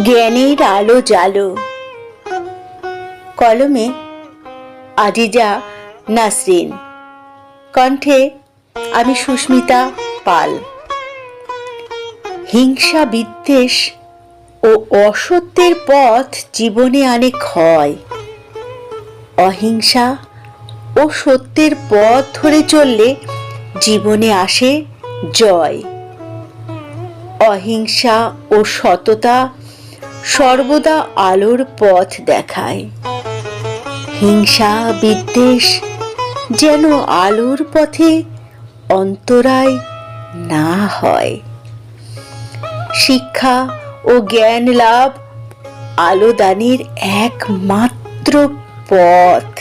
জ্ঞানের আলো জালো কলমে আজিজা নাসরিন। কণ্ঠে আমি সুস্মিতা পাল। হিংসা বিদ্বেষ ও অসত্যের পথ জীবনে আনে ক্ষয় অহিংসা ও সত্যের পথ ধরে চললে জীবনে আসে জয়। অহিংসা ও সততা সর্বদা আলোর পথ দেখায়। হিংসা, বিদ্বেষ যেন আলোর পথে অন্তরায় না হয়। শিক্ষা ও জ্ঞান লাভ আলোদানের একমাত্র পথ।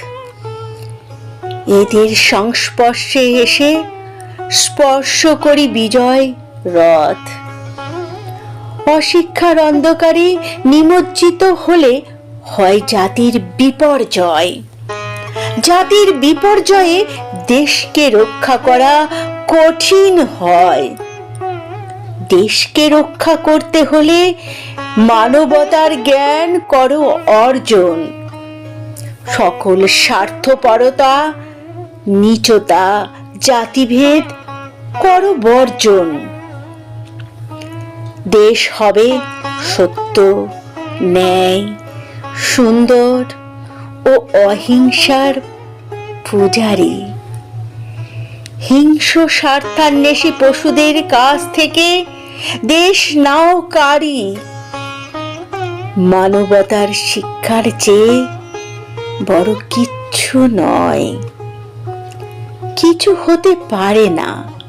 এদের সংস্পর্শে এসে স্পর্শ করি বিজয় রথ। অশিক্ষার অন্ধকারে নিমজ্জিত হলে হয় জাতির বিপর্যয়। জাতির বিপর্যয়ে দেশকে রক্ষা করা কঠিন হয়। দেশকে রক্ষা করতে হলে মানবতার জ্ঞান করো অর্জন। সকল স্বার্থপরতা, নিচতা, জাতিভেদ করো বর্জন। দেশ হবে সত্য, ন্যায়, সুন্দর ও অহিংসার পূজারী। হিংস্র স্বার্থান্বেষী পশুদের কাছ থেকে দেশ নাও কারি। মানবতার শিক্ষার চেয়ে বড় কিচ্ছু নয়। কিছু হতে পারে না।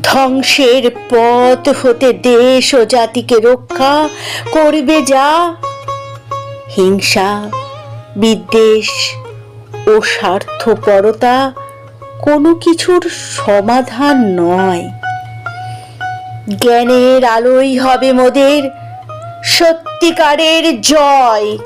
ধ্বংসের পথ হতে দেশ ও জাতিকে রক্ষা করবে যা। হিংসা, বিদ্বেষ ও স্বার্থপরতা কোনো কিছুর সমাধান নয়। জ্ঞানের আলোই হবে মোদের সত্যিকারের জয়।